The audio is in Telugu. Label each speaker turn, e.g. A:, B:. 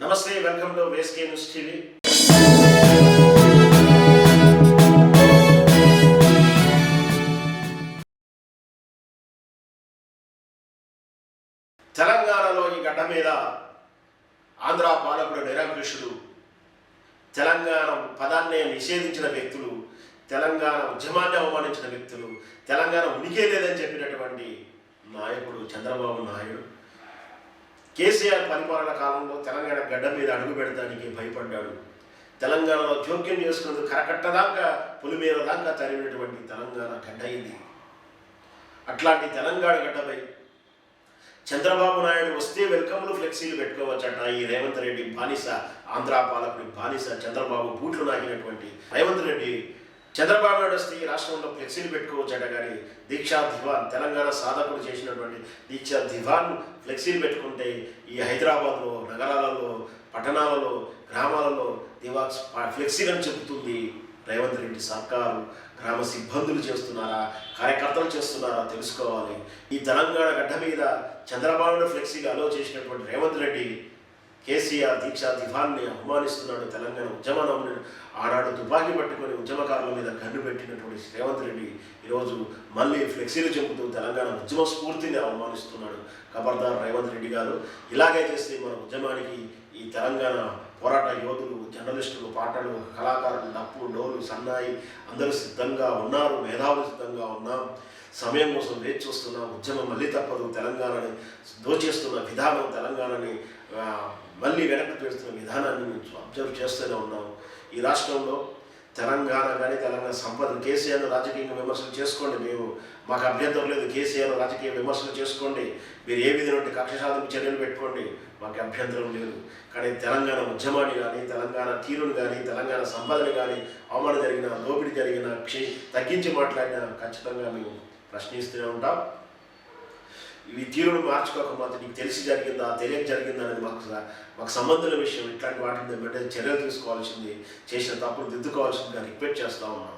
A: నమస్తే వెల్కమ్ టు వేస్కే న్యూస్ టీవీ. తెలంగాణలో ఈ గడ్డ మీద ఆంధ్ర పాలకుడు నిరంకుశుడు తెలంగాణ పదాన్నే నిషేధించిన వ్యక్తులు తెలంగాణ ఉద్యమాన్ని అవమానించిన వ్యక్తులు తెలంగాణ ఉనికే లేదని చెప్పినటువంటి నాయకుడు చంద్రబాబు నాయుడు. కేసీఆర్ పరిపాలన కాలంలో తెలంగాణ గడ్డ మీద అడుగు పెడతానికి భయపడ్డాడు. తెలంగాణలో జోక్యం చేసుకునేందుకు కరకట్టదాకా పులిమేర దాకా తరిగినటువంటి తెలంగాణ గడ్డ అయింది అట్లాంటి తెలంగాణ గడ్డపై చంద్రబాబు నాయుడు వస్తే వెల్కమ్లు ఫ్లెక్సీలు పెట్టుకోవచ్చట ఈ రేవంత్ రెడ్డి బానిస ఆంధ్ర పాలకుడి బానిస చంద్రబాబు బూట్లు నాకినటువంటి రేవంత్ రెడ్డి చంద్రబాబు నాయుడు వస్తే ఈ రాష్ట్రంలో ఫ్లెక్సీలు పెట్టుకోవచ్చట కానీ దీక్షా దివాన్ తెలంగాణ సాధకుడు చేసినటువంటి దీక్షా దివాన్ ఫ్లెక్సీలు పెట్టుకుంటే ఈ హైదరాబాద్లో నగరాలలో పట్టణాలలో గ్రామాలలో దివాక్స్ ఫ్లెక్సీలను చెబుతుంది రేవంత్ రెడ్డి సర్కారు. గ్రామ సిబ్బందులు చేస్తున్నారా? కార్యకర్తలు చేస్తున్నారా? తెలుసుకోవాలి. ఈ తెలంగాణ గడ్డ మీద చంద్రబాబు ఫ్లెక్సీగా అలో చేసినటువంటి రేవంత్ రెడ్డి కేసీఆర్ దీక్షా దివాన్ని అవమానిస్తున్నాడు తెలంగాణ ఉద్యమనం ఆనాడు తుపాకీ పట్టుకొని ఉద్యమకారుల మీద కన్ను పెట్టినటువంటి రేవంత్ రెడ్డి ఈరోజు మళ్ళీ ఫ్లెక్సీలు చెబుతూ తెలంగాణ ఉద్యమ స్ఫూర్తిని అవమానిస్తున్నాడు ఖబర్దార్ రేవంత్ రెడ్డి గారు. ఇలాగే చేస్తే మన ఉద్యమానికి ఈ తెలంగాణ పోరాట యోధులు జర్నలిస్టులు పాటలు కళాకారులు నప్పు డోలు సన్నాయి అందరూ సిద్ధంగా ఉన్నారు మేధావులు సిద్ధంగా ఉన్నాం. సమయం కోసం వేచి చూస్తున్న ఉద్యమం మళ్ళీ తప్పదు తెలంగాణని దోచేస్తున్న విధానం తెలంగాణని మళ్ళీ వెనక్కి తీస్తున్న విధానాన్ని మేము అబ్జర్వ్ చేస్తూనే ఉన్నాం. ఈ రాష్ట్రంలో తెలంగాణ కానీ తెలంగాణ సంపద కేసీఆర్ రాజకీయంగా విమర్శలు చేసుకోండి మేము. మాకు అభ్యంతరం లేదు కేసీఆర్ రాజకీయ విమర్శలు చేసుకోండి. మీరు ఏ విధమైన కక్ష సాధన చర్యలు పెట్టుకోండి? మాకు అభ్యంతరం లేదు. కానీ తెలంగాణ ఉద్యమాన్ని కానీ తెలంగాణ తీరును కానీ తెలంగాణ సంపదని కానీ అవమానం జరిగిన లోపిడి జరిగిన క్షీ తగ్గించి మాట్లాడినా ఖచ్చితంగా మేము ప్రశ్నిస్తూనే ఉంటాం. ఇవి తీరును మార్చుకోకపోతే నీకు తెలిసి జరిగిందా తెలియక జరిగిందా అనేది మాకు మాకు సంబంధం విషయం. ఇట్లాంటి వాటిని వెంటనే చర్యలు తీసుకోవాల్సింది చేసిన తప్పులు దిద్దుకోవాల్సిందిగా రిక్వెస్ట్ చేస్తూ ఉన్నాం.